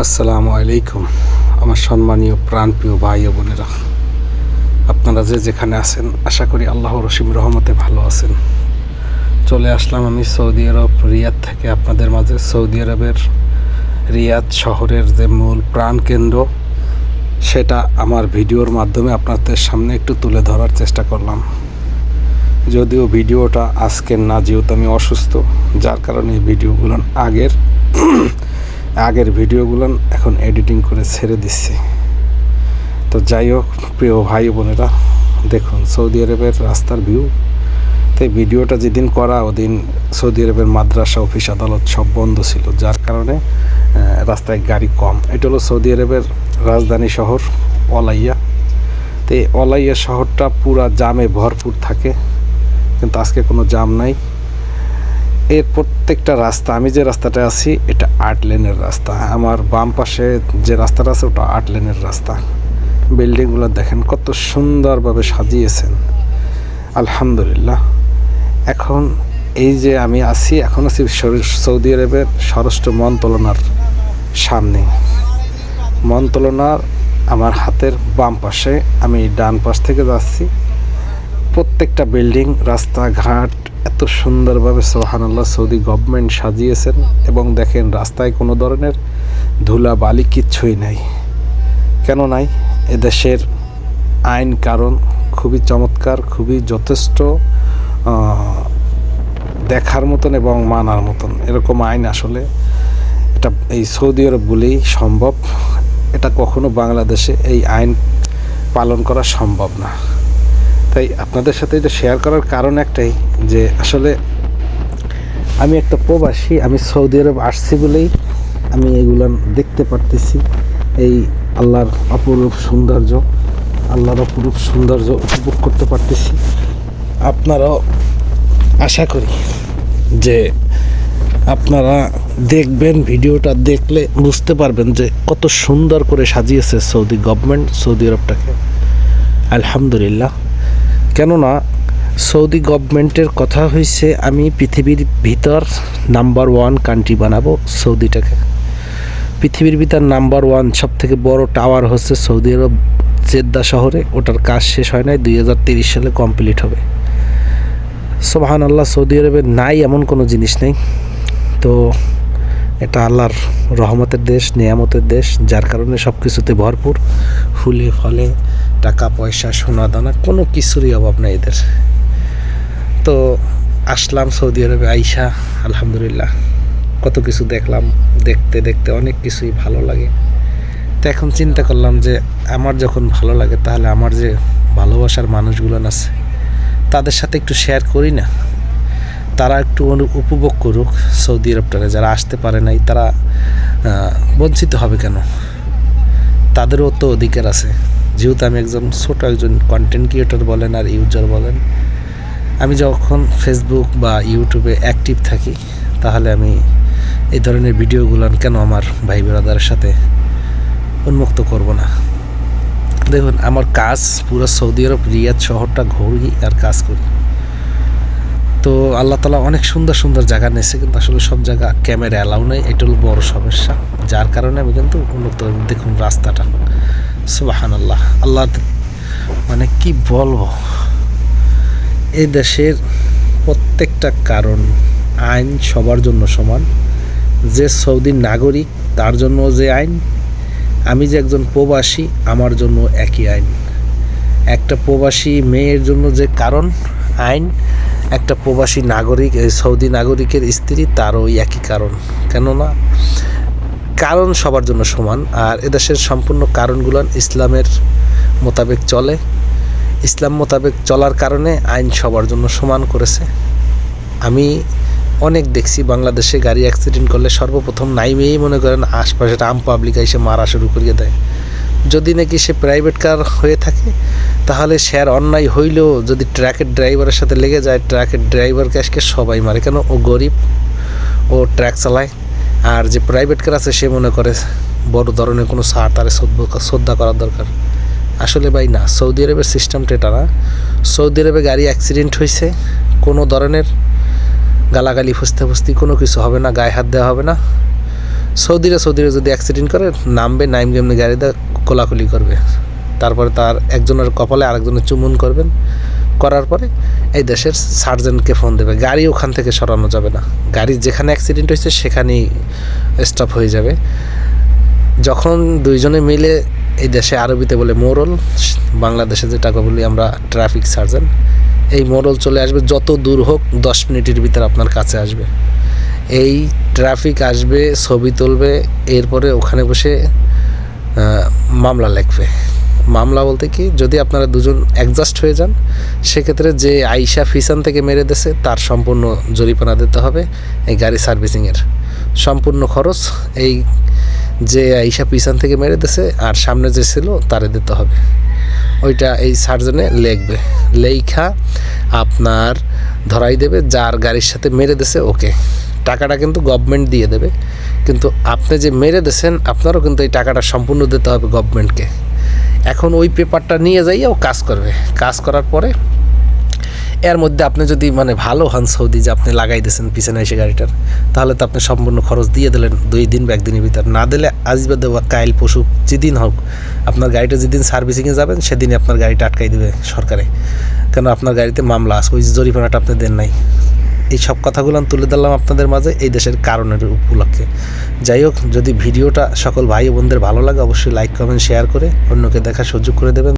আসসালামু আলাইকুম, আমার সম্মানীয় প্রাণপ্রিয় ভাই ও বোনেরা। আপনারা যে যেখানে আছেন, আশা করি আল্লাহ রসিম রহমতে ভালো আছেন। চলে আসলাম আমি সৌদি আরব, রিয়াদ থেকে আপনাদের মাঝে। সৌদি আরবের রিয়াদ শহরের যে মূল প্রাণকেন্দ্র সেটা আমার ভিডিওর মাধ্যমে আপনাদের সামনে একটু তুলে ধরার চেষ্টা করলাম। যদিও ভিডিওটা আজকের না, যেহেতু আমি অসুস্থ, যার কারণে এই ভিডিওগুলো আগের আগের ভিডিওগুলো এখন এডিটিং করে ছেড়ে দিচ্ছি। তো যাই হোক, প্রিয় ভাই বোনেরা, দেখুন, সৌদি আরবের রাস্তার ভিউ তো ভিডিওটা যেদিন করা, ওদিন সৌদি আরবের মাদ্রাসা অফিস আদালত সব বন্ধ ছিল। যার কারণে রাস্তায় গাড়ি কম। এটা হলো সৌদি আরবের রাজধানী শহর অলাইয়া তো অলাইয়া শহরটা পুরা জামে ভরপুর থাকে। কিন্তু আজকে কোনো জাম নাই। এর প্রত্যেকটা রাস্তা, আমি যে রাস্তাটা আছি, এটা আট লেনের রাস্তা। আমার বাম পাশে যে রাস্তাটা আছে, ওটা আট লেনের রাস্তা। বিল্ডিংগুলো দেখেন, কত সুন্দরভাবে সাজিয়েছেন। আলহামদুলিল্লাহ। এখন এই যে আমি আছি, এখন আছি সৌদি আরবের স্বরাষ্ট্র মন্ত্রণার সামনে। মন্ত্রণার আমার হাতের বাম পাশে, আমি ডান পাশ থেকে যাচ্ছি। প্রত্যেকটা বিল্ডিং রাস্তাঘাট এত সুন্দরভাবে সোহানাল্লাহ সৌদি গভর্নমেন্ট সাজিয়েছেন এবং দেখেন রাস্তায় কোনো ধরনের ধুলা বালি কিচ্ছুই নাই। কেন নাই? এদেশের আইন কারণ খুবই চমৎকার, খুবই যথেষ্ট দেখার মতন এবং মানার মতন। এরকম আইন আসলে এটা এই সৌদি আরব বলেই সম্ভব। এটা কখনো বাংলাদেশে এই আইন পালন করা সম্ভব না। তাই আপনাদের সাথে এটা শেয়ার করার কারণ একটাই যে আসলে আমি একটা প্রবাসী, আমি সৌদি আরব আসছি বলেই আমি এগুলো দেখতে পারতেছি। এই আল্লাহর অপরূপ সৌন্দর্য, আল্লাহর অপরূপ সৌন্দর্য উপভোগ করতে পারতেছি। আপনারাও আশা করি যে আপনারা দেখবেন, ভিডিওটা দেখলে বুঝতে পারবেন যে কত সুন্দর করে সাজিয়েছে সৌদি গভর্নমেন্ট সৌদি আরবটাকে। আলহামদুলিল্লাহ। কেননা সৌদি গভর্নমেন্টের কথা হয়েছে আমি পৃথিবীর ভিতর নাম্বার ওয়ান কান্ট্রি বানাবো সৌদিটাকে। পৃথিবীর ভিতর নাম্বার ওয়ান সব থেকে বড় টাওয়ার হচ্ছে সৌদি আরব জেদ্দা শহরে, ওটার কাজ শেষ হয় নাই, দুই হাজার সালে কমপ্লিট হবে। সোহান আল্লাহ সৌদি আরবে নাই এমন কোনো জিনিস নেই। তো এটা আল্লাহর রহমতের দেশ, নিয়ামতের দেশ, যার কারণে সব কিছুতে ভরপুর। ফুলে ফলে টাকা পয়সা সোনা দানা কোনো কিছুরই অভাব নেই এদের। তো আসলাম সৌদি আরবে আইসা, আলহামদুলিল্লাহ। কত কিছু দেখলাম, দেখতে দেখতে অনেক কিছুই ভালো লাগে। তো এখন চিন্তা করলাম যে, আমার যখন ভালো লাগে তাহলে আমার যে ভালোবাসার মানুষগুলো আছে, তাদের সাথে একটু শেয়ার করি না। তারা একটু উপভোগ করুক সৌদি আরবটারে। যারা আসতে পারে নাই, তারা বঞ্চিত হবে কেন? তাদেরও তো অধিকার আছে। যেহেতু আমি একজন ছোট একজন কন্টেন্ট ক্রিয়েটর বলেন আর ইউজার বলেন, আমি যখন ফেসবুক বা ইউটিউবে অ্যাক্টিভ থাকি, তাহলে আমি এই ধরনের ভিডিওগুলো কেন আমার ভাই ব্রাদারের সাথে উন্মুক্ত করব না? দেখুন, আমার কাজ পুরো সৌদি আরব, রিয়াদ শহরটা ঘুরি আর কাজ করি। তো আল্লাহ তালা অনেক সুন্দর সুন্দর জায়গা নিয়েছে, কিন্তু আসলে সব জায়গা ক্যামেরা অ্যালাউ নেই, এটা হলো বড় সমস্যা। যার কারণে আমি কিন্তু উন্নত দেখুন রাস্তাটা। সুবাহান আল্লাহ আল্লাহ মানে কি বলব? এই দেশের প্রত্যেকটা কারণ, আইন সবার জন্য সমান। যে সৌদির নাগরিক, তার জন্য যে আইন। আমি যে একজন প্রবাসী, আমার জন্য একই আইন। একটা প্রবাসী মেয়ের জন্য যে কারণ, আইন। একটা প্রবাসী নাগরিক সৌদি নাগরিকের স্ত্রী, তারও একই কারণ। কেননা কারণ সবার জন্য সমান, আর এদেশের সম্পূর্ণ কারণগুলো ইসলামের মোতাবেক চলে। ইসলাম মোতাবেক চলার কারণে আইন সবার জন্য সমান করেছে। আমি অনেক দেখছি বাংলাদেশে গাড়ি অ্যাক্সিডেন্ট করলে সর্বপ্রথম নাইমেই মনে করেন আশপাশের আম পাবলিক এসে মারা শুরু করিয়ে দেয়। যদি নাকি সে প্রাইভেট কার হয়ে থাকে, তাহলে আর অন্যায় হইলেও যদি ট্রাকের ড্রাইভারের সাথে লেগে যায় ট্রাকের ড্রাইভারকে আজকে সবাই মারে। কেন? ও গরিব, ও ট্র্যাক চালায়। আর যে প্রাইভেট কার আছে সে মনে করে বড় ধরনের কোনো সার তারে শ্রদ্ধা- করার দরকার। আসলে ভাই না, সৌদি আরবের সিস্টেমটা এটা না। সৌদি আরবে গাড়ি অ্যাক্সিডেন্ট হয়েছে কোনো ধরনের গালাগালি, ফুসতে ফুসতি কোনো কিছু হবে না, গায়ে হাত দেওয়া হবে না। সৌদিরা সৌদিরা যদি অ্যাক্সিডেন্ট করে, নামবে, নাইম গেমনি গাড়িতে কোলাকুলি করবে। তারপরে তার একজনের কপালে আরেকজনের চুমুন করবেন। করার পরে এই দেশের সার্জেন্টকে ফোন দেবে। গাড়ি ওখান থেকে সরানো যাবে না। গাড়ি যেখানে অ্যাক্সিডেন্ট হয়েছে, সেখানেই স্টপ হয়ে যাবে। যখন দুইজনে মিলে এই দেশে আরবিতে বলে মোরল, বাংলাদেশে যেটাকে বলি আমরা ট্রাফিক সার্জন এই মোরল চলে আসবে। যত দূর হোক, দশ মিনিটের ভিতরে আপনার কাছে আসবে। এই ট্রাফিক আসবে, ছবি তুলবে, এরপরে ওখানে বসে মামলা লিখবে। মামলা বলতে কি, যদি আপনারা দুজন অ্যাডজাস্ট হয়ে যান, সেক্ষেত্রে যে আইসা ফিসান থেকে মেরে দেছে তার সম্পূর্ণ জরিমানা দিতে হবে এই গাড়ি সার্ভিসিংয়ের সম্পূর্ণ খরচ এই যে আইসা পিছন থেকে মেরে দিছে আর সামনে যে ছিল, তারে দিতে হবে। ওইটা এই সার্জনে লেখবে। লেখা আপনার ধরাই দেবে, যার গাড়ির সাথে মেরে দিছে ওকে। টাকাটা কিন্তু গভর্নমেন্ট দিয়ে দেবে। কিন্তু আপনি যে মেরে দিয়েছেন, আপনারও কিন্তু এই টাকাটা সম্পূর্ণ দিতে হবে গভর্নমেন্টকে এখন ওই পেপারটা নিয়ে যাইয়া ও কাজ করবে। কাজ করার পরে এর মধ্যে আপনি যদি মানে ভালো হন সৌদি যে আপনি লাগাই দিয়েছেন পিছনে এসে গাড়িটার, তাহলে তো আপনি সম্পূর্ণ খরচ দিয়ে দিলেন দুই দিন বা একদিনের ভিতর। না দিলে আজ দেওয়া কাইল পশু যেদিন হোক আপনার গাড়িটা যেদিন সার্ভিসিংয়ে যাবেন, সেদিনই আপনার গাড়িটা আটকাই দেবে সরকারে। কেন আপনার গাড়িতে মামলা আছে, ওই জরিমানাটা আপনি দেন নাই। এই সব কথাগুলো আমি তুলে ধরলাম আপনাদের মাঝে এই দেশের কারণের উপলক্ষে। যাই হোক, যদি ভিডিওটা সকল ভাই বোনদের ভালো লাগে, অবশ্যই লাইক কমেন্ট শেয়ার করে অন্যকে দেখার সুযোগ করে দেবেন।